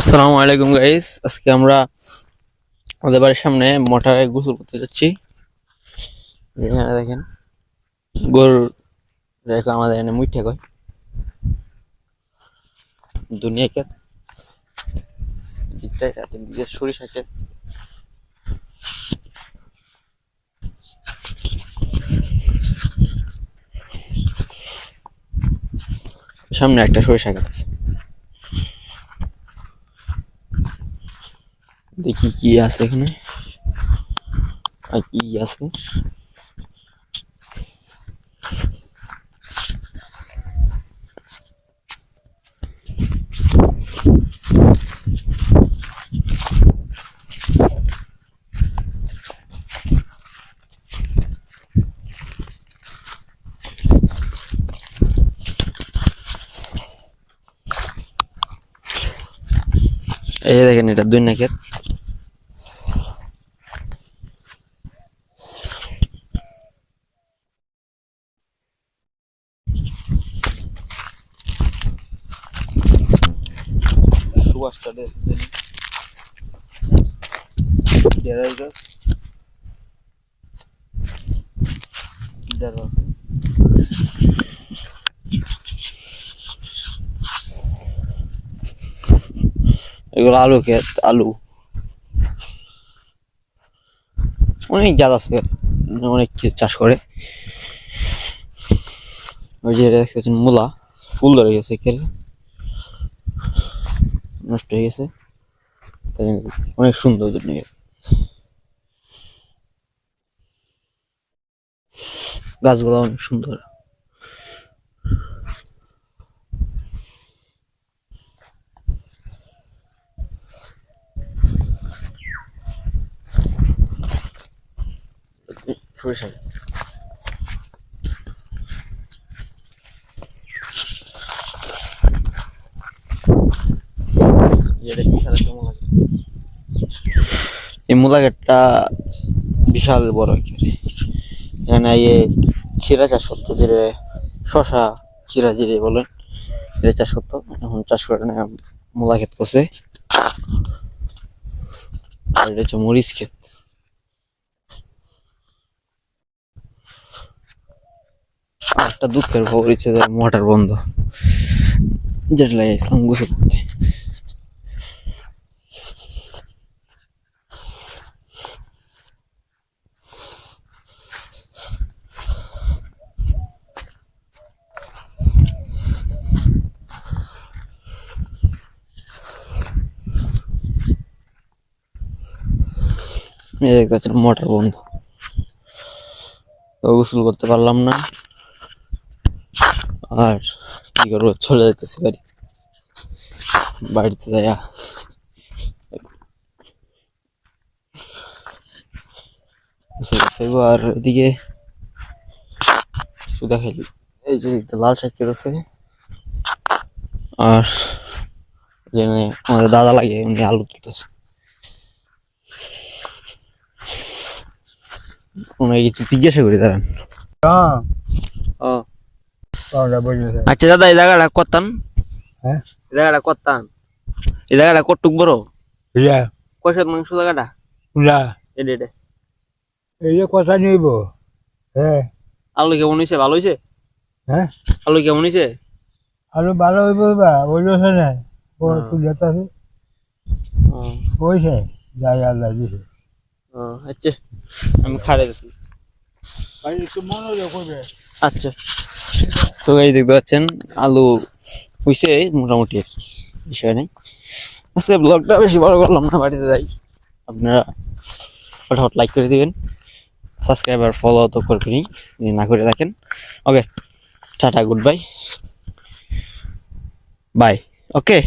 আসসালামু আলাইকুম গাইস আজকে আমরা আমাদের বাড়ির সামনে মোটরে গোসল করতে যাচ্ছি। এখানে দেখেন, গরুর রেখা আমাদের এখানে মুইঠা কয়। দুনিয়া কে? দিকটাই দিকে সরিষা ক্ষেত সামনে একটা সরিষা ক্ষেত আছে। দেখি কি আছে এখানে। আর কি আছে। এই দেখেন এটা দুই নাকের। এগুলো আলু ক্ষেত আলু। অনেক জাত আছে, অনেক চাষ করে। ওই যে এটা দেখতে মূলা, ফুল ধরে গেছে খেলে নষ্ট হয়ে গেছে। তাই অনেক সুন্দর দুনিয়া গাছগুলো অনেক সুন্দর। সরিষা এই মূলা গাছটা বিশাল বড় এখানে এখানে ইয়ে ক্ষীরা চাষ করতো, যে শশা ক্ষীরা জিরে বলেন, এটা চাষ করতো। এখন চাষ করে না, মূলা ক্ষেত করছে। আর এটা হচ্ছে মরিচ ক্ষেত। একটা দুঃখের খবর হচ্ছে মোটর বন্ধ। যেটা লাগাইছিলাম গোসল করতে দেখতে পাচ্ছেন মোটর বন্ধ। গোসল করতে পারলাম না। আর কি করব? চলে যেতেছি বাড়ি। বাড়িতে যাইয়া আর এদিকে সুদা খেলি এই যে লাল শাক আছে আর যেখানে আমাদের দাদা লাগে উনি আলু তুলতেছে। ওনাকে কিছু জিজ্ঞাসা করি দাঁড়ান। হ্যাঁ ও আচ্ছা দাদা এই জায়গাটা করতাম হ্যাঁ? এই জায়গাটা করতাম এই জায়গাটা কটুক বড়? ইয়া। মাংস জায়গাটা? উলা এডে এডে। এই যে কথা নিব। হ্যাঁ। আলু কেমন হয়েছে ভালো হয়েছে হ্যাঁ। আলু কেমন হয়েছে আলু ভালো হইব বা বলছে না বড় হ্যাঁ। আছে ও, যাই আল্লাহ দিছে। আচ্ছা। আমি খাড়ে দিছি। আচ্ছা। তো এই দেখতে পাচ্ছেন আলু হইছে মোটামুটি আর কি বিষয় নেই। আজকে ব্লগটা বেশি বড় করলাম না বাড়িতে যাই। আপনারা ফটাফট লাইক করে দিবেন সাবস্ক্রাইব আর ফলো তো করবেনই যদি না করে থাকেন। Okay tata goodbye bye okay